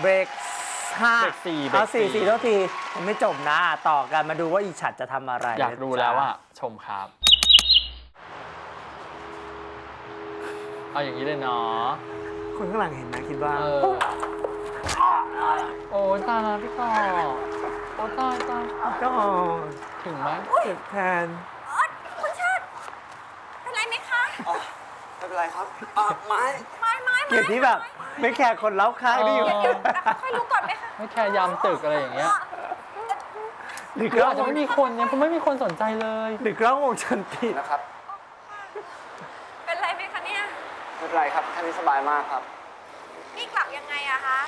เบรกห้าเบรกสี่เบรกเอาสี่สี่ สี่เท่าทียังไม่จบนะ ต่อกันมาดูว่าอีฉัดจะทำอะไรอยากรู้แล้วว่าชมครับ เอาอย่างนี้เลยเนาะคนข้างหลังเห็นไหมคิดว่า เออโอ้ยตายแล้วพี่ต่อโอ้ตายตายก็ถึงไหมเจ็บแทนคุณชาติเป็นไรไหมคะ ไม่เป็นไรครับอะไม้ไม้ไม้เกลียดที่แบบ ไม่ แคร์คนเล้าข้างที่อยู่เดี๋ยวค่อยรู้ก่อนไหมคะไม่แค่ยามตึกอะไรอย่างเงี้ยหรือหกรือล้องอาจจะไม่มีคนเนี่ยเพราะไม่มีคนสนใจเลย หรือกล้องวงจรปิดนะครับเป็นไรไหมคะเนี่ย ไม่เป็นไรครับแค่นี้สบายมากครับนี่กลับยังไงอะคะ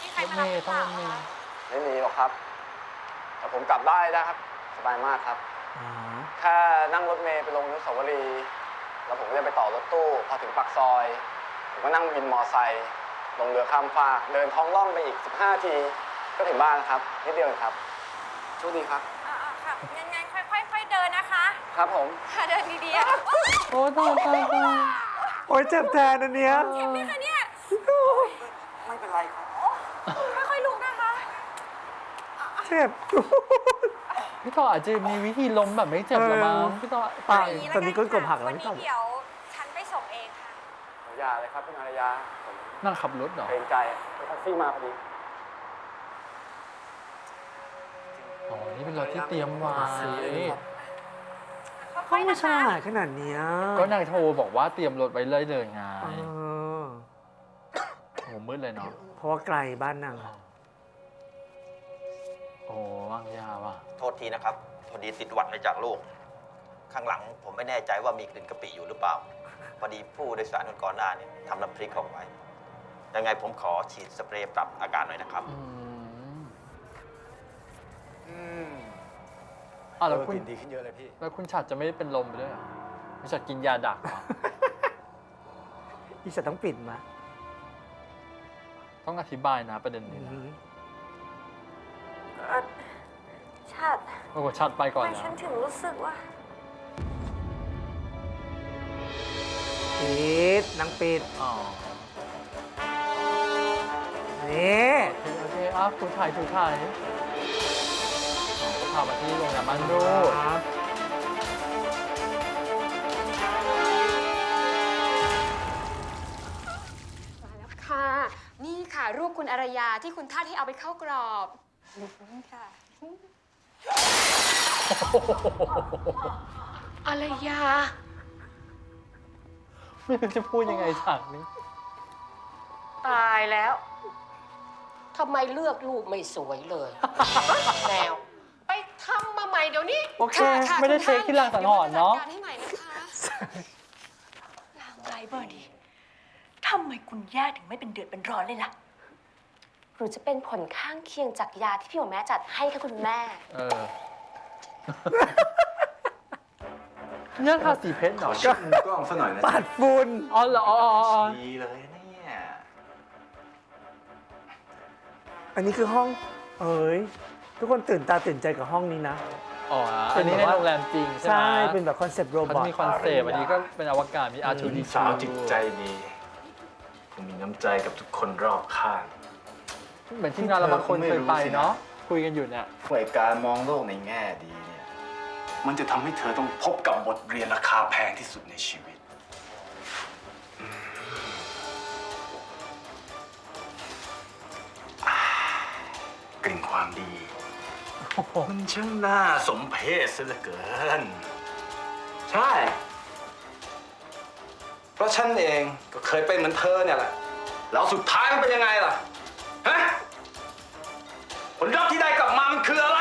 มีใครมารับหรือเปล่ารถเมย์คะไม่มีหรอกครับ แต่ผมกลับได้นะครับ สบายมากครับ อ๋อ แค่นั่งรถเมล์ไปลงอนุสาวรีย์แล้วผมก็จะไปต่อรถตู้ พอถึงปากซอย ผมก็นั่งวินมอไซค์ลงเรือข้ามฟากเดินท้องล่องไปอีก 15 ที ก็ถึงบ้านแล้วครับ นิดเดียวเองครับโชคดีครับ อ่าๆค่ะงั้นๆค่อยๆค่อยๆเดินนะคะครับผม ค่ะเดินดีๆอะโอ้ตายตายตายโอ้ยเจ็บแทนอันเนี้ย เห็นไหมคะเนี่ยไม่เป็นไรครับ ค่อยๆลุกนะคะ เจ็บ พี่ต่ออาจจะมีวิธีล้มแบบไม่เจ็บหรอมั้งเออพี่ต่อตายย่างตอนนี้ก้นกบหักแล้ว วันพี่ต่อนี้เดี๋ยวฉันไปส่งเองค่ะ อ ย่าเลยครับพี่นารยาผมนั่งขับรถเหรอเกรงใจแท็กซี่มาพอดีอ๋อ นี่เป็นรถที่เตรียมไว้ค่ห้ออยงๆไม่นะฉคะลาดขนาดเนี้ยก็นายโทรบอกว่าเตรียมรถไว้เลยเลยไงเออโอ้มืดเลยเนาะ เพราะว่าไกลบ้านนางโอ้วางยาว่ะ โทษทีนะครับ พอดีติดหวัดมาจากลูก ข้างหลังผมไม่แน่ใจว่ามีกลิ่นกะปิอยู่หรือเปล่า พอดีผู้โดยสารคนก่อนหน้านี่ทำน้ำพริกของไว้ ยังไงผมขอฉีดสเปรย์ปรับอาการหน่อยนะครับ อืมอืมอะแล้วคุณเออกลิ่นดีขึ้นเยอะเลยพี่ แล้วคุณฉัดจะไม่ได้เป็นลมไปด้วยเหรอคุณฉัดกินยาดักเหรอ อีฉัดต้องปิดมาต้องอธิบายนะประเด็นอืนี้นะมเอ่อชาติโอ้โหชัดไปก่อนทำไมนะฉันถึงรู้สึกว่า ปิดนางปิดอ๋อนี่โอเคโอเคอะคุณถ่ายคุณถ่ายอ๋อก็พามาที่โรงแรมบ้านรูดครับมาแล้วค่ะ นี่ค่ะรูปคุณอารยาที่คุณท่านให้เอาไปเข้ากรอบนี่ค่ะอารยา ไม่รู้จะพูดยังไงฉากนี้ตายแล้วทำไมเลือกรูปไม่สวยเลย แมว ไปทำมาใหม่เดี๋ยวนี้ โอเค ค่ะค่ะไม่ได้ณเช็คที่รางสังหรณ์เนาะ ดี๋ยวจจัดการให้ใหม่นะคะลางไรเบอร์ดีทำไมคุณย่าถึงไม่เป็นเดือดเป็นร้อนเลยล่ะ หรือจะเป็นผลข้างเคียงจากยาที่พี่หมอแม่จัดให้ค่ะคุณแม่ เออ เนี่ยทาสีเพชรเหรอก็มุมกล้องซะหน่อยนะปัดฝุ่นอ๋อเหรออ๋ออ๋ออ๋อดีเลยเนี่ยอันนี้คือห้อง เอ้ย ทุกคนตื่นตาตื่นใจกับห้องนี้นะ อ๋ออันนี้ในโรงแรมจริงใช่ไหมใช่ เป็นแบบคอนเซปต์โรเขาบอจะท มีคอนเซปต์อันนี้ก็เป็นอวกาศมีอาร์ทูดีสาวจิตใจดีคงมีน้ำใจกับทุกคนรอบข้าง เหมือนที่งานเราบางคนเคยไปเนาะคุยกันอยู่เนี่ยฝ่ายการมองโลกในแง่ดีเนี่ย มันจะทำให้เธอต้องพบกับบทเรียนราคาแพงที่สุดในชีวิตอืมอ่ากลิ่นความดี มันช่างน่าสมเพชซะเหลือเกิน ใช่ เพราะฉันเองก็เคยเป็นเหมือนเธอเนี่ยแหละ แล้วสุดท้ายมันเป็นยังไงล่ะ ฮะ ผลลัพธ์ที่ได้กลับมามันคืออะไร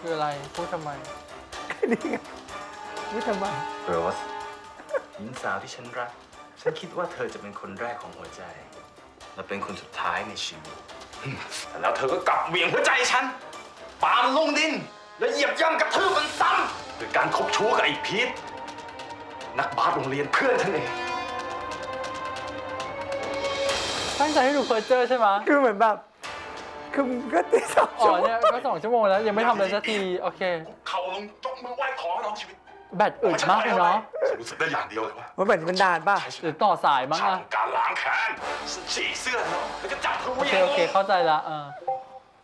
คืออะไรพูดทำไม นี่ไงนี่ทำไมโรสหญิงสาวที่ฉันรัก ฉันคิดว่าเธอจะเป็นคนแรกของหัวใจ และเป็นคนสุดท้ายในชีวิต แต่แล้วเธอก็กลับเหวี่ยงหัวใจฉัน ปามันลงดิน แล้วเหยียบย่ำกระทืบมันซ้ำโดยการคบชู้กับไอ้พีทนักบาสโรงเรียนเพื่อนฉันเอง ตั้งใจให้ดูเพอร์เจอร์ใช่ไหม คือเหมือนแบบ คือมึงก็ตีสองอ๋อชั่วโมงเนี่ยก็สองชั่วโมงแล้วยังไม่ทำอะไรสักที โอเค เขาลงยกมือไหว้ขอร้องชีวิตแบตอึดมากเลยเนาะฉันรู้สึกได้อย่างเดียวเลยว่าว่าแบบนี้มันนานป่ะหรือต่อสายมั้งช่าอะงการล้างแค้นฉีกเสื้อเนาะแล้วก็จับเธอโอเหวีเคยงโอเคเข้าใจละเออ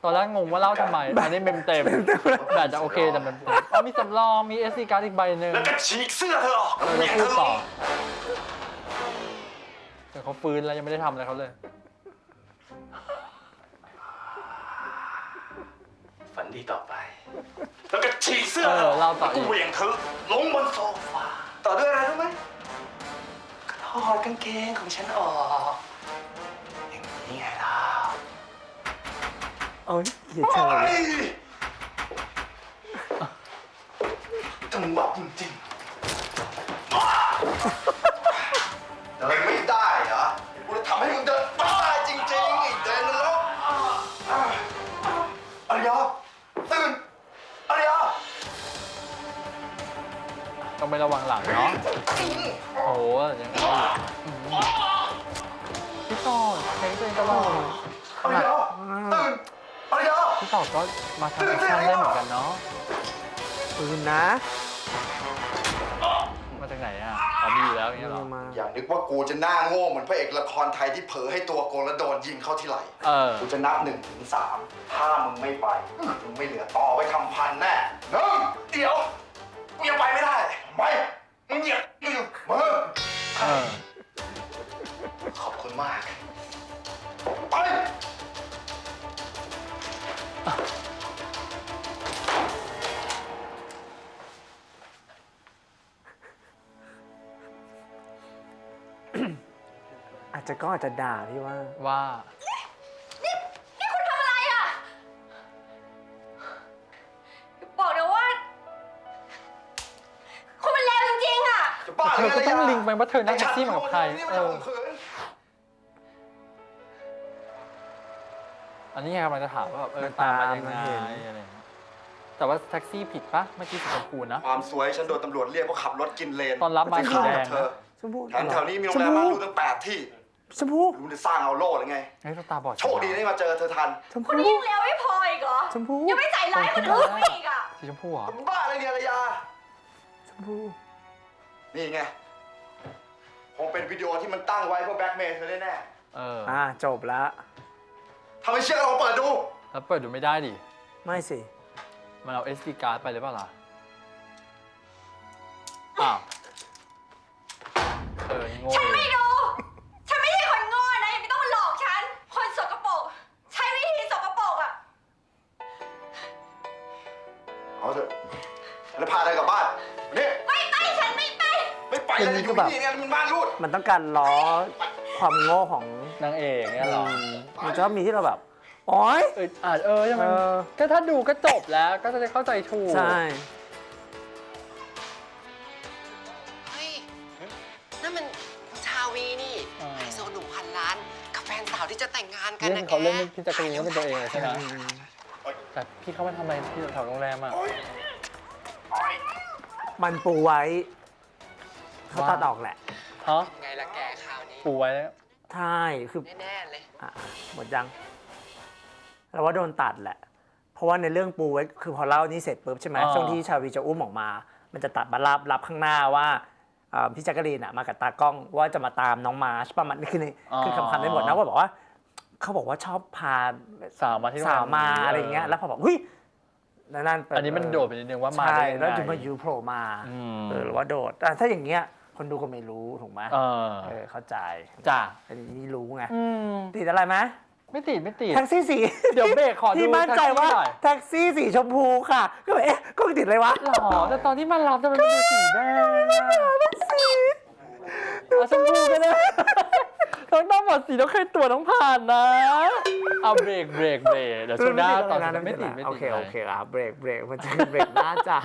ตอนแรกงงว่าเล่าทำไมอันนี้เมมเต็มแบตจะโอเคแต่เมมเต็มอ๋อมีสำรองมี SD card อีกใบหนึ่งแล้วก็ฉีกเสื้อเธอออกเออเหวีแล้ยวงพูเธดอลต่องแต่เขาฟื้นแล้วยังไม่ได้ทำอะไรเขาเลย นดีต่อไป แล้วก็ฉีกเสื้อเออเล่าต่ออีก แล้วก็เหวียงเธอลงบนโซฟา ต่อด้วยอะไรรู้ไหมก็ถอดกางเกงของฉันออก อย่างนี้ไงล่ะเอาเหี้ยเฉโอ้ยยจังหวะจริงๆ ต้องไประวังหลังเนาะโอ้โหยังไงอืมพี่ต่อใช้ตัวเองตลอดอารยาตื่นอารยาพี่ต่อก็มาทำแอคชั่นได้เหมือนกันเนาะปืนนะ มาจากไหนอะอ๋อมีอยู่แล้วอย่างเงี้ยเหรอมาอย่านึกว่ากูจะหน้าโง่เหมือนพระเอกละครไทยที่เผลอให้ตัวโกงแล้วโดนยิงเข้าที่ไหล่เออกูจะนับหนึ่งถึงสามถ้ามึงไม่ไปมึงไม่เหลือต่อไว้ทำพันแน่หนึ่งเดี๋ยว กูยังไปไม่ได้ ไป มึงเหยียบมึงมือเออ ขอบคุณมาก ไป อาจจะก็อาจจะด่าพี่ว่า ว่า ธอก็ต้องลิงก์ไปว่าเธอนั่งแท็กซี่มากับใครนี่เอมันอข่มขืนอันนี้ไงกำลังจะถามว่าแบบเออตามมายังไงอะไรอย่างเงี้ยแต่ว่าแท็กซี่ผิดปะเมื่อกี้สีชมพูนะ ความสวยฉันโดนตำรวจเรียกเพราะขับรถกินเลนตอนรับมาสีแดงนะเธอชมพูแถวแถวนี้มีโรงแรมม่านรูดตั้งแปดที่ชมพูรู้จะสร้างเอาโล่หรือไงเฮ้ยเราตาบอดโชคดีได้มาเจอเธอทันชมพูคุณนี่ยังเลวไม่พออีกเหรอชมพูยังไม่ใจร้ายคนอื่นอีกอะสีชมพูเหรอมึงบ้าอะไรเนี่ยอารยาชมพู นี่ไง คงเป็นวิดีโอที่มันตั้งไว้เพื่อแบล็กเมย์เธอแน่เอออ่าจบละๆถ้าไม่เชื่อก็ลองเปิดดู แล้วเปิดดูไม่ได้ดิ ไม่สิ มันเอา SD card ไปหรือเปล่าล่ะ อ้าว เออโง่ฉันเลไม่ยดู ไปเลยอยู่ที่นี่เนี่ยมันบ้านรูดมันต้องการล้อความโง่ของนางเอกเนี่ยเหรอมมันจะมีที่เราแบบโอ๊ย เอออาจเออใช่ไหมเออ ก็ถ้าดูก็จบแล้วก็จะได้เข้าใจถูกใช่ เฮ้ยนั่นมันคุณชาวีนี่อ่าไฮโซหนุ่มพันล้าน กับแฟนสาวที่จะแต่งงานกันเล่นะนแกเขาเล่นพี่จักรีนก็เป็นตัวเองเลยใช่ไหมแต่พี่เขามาทำอะไรที่แถวโรงแรมอะมันปูไว้ เขาตัดออกแหละ ฮะไงล่ะแกคราวนี้ ปูไว้แล้วใช่ คือแน่ๆเลย อะหมดยังเราว่าโดนตัดแหละ เพราะว่าในเรื่องปูไว้ คือพอเล่านี่เสร็จปุ๊บใช่ไหมอ่า ช่วงที่ชาวีจะอุ้มออกมา มันจะตัดมารับรับข้างหน้าว่าเอ่อพี่แจักรีนอะมากับตากล้องว่าจะมาตามน้องมาร์ชประมาณนี้คือในคือคำคำได้หมดนะว่าบอกว่า เขาบอกว่าชอบพา สาวมาที่โรงแรสาวมาอะไรเงี้ยแล้วพอบอกเฮ้ยนั่นนั่นอันนี้มันโดดไปนิดนึงว่ามาใช่ได้ยังไง แล้วถึงมายูโผล่มาอืม เออหรือว่าโดดอะถ้าอย่างเงี้ย คนดูก็ไม่รู้ถูกไหมเออเออเข้าใจจ้ะอันนี้รู้ไงอืมติดอะไรไหมไม่ติดไม่ติด แท็กซี่สีเดี๋ยวเบรกขอดูที่มั่นใจว่าแท็กซี่หน่อย แท็กซี่สีชมพูค่ะ ก็แบบเอ๊ะก็ติดอะไรวะหรอแต่ตอนที่มันรับจะเป็นสีแดงเอาชมพูก็ได้ต้องต้องหมดสีต้องเคยตัวจต้องผ่านนะ เอาเบรกเบรกเบรกเดี๋ยวช่วงหน้าตอนนั้นไม่ติดไม่ติดโอเคโอเคอะเบรกเบรกมันจะเบรกหน้าจ้า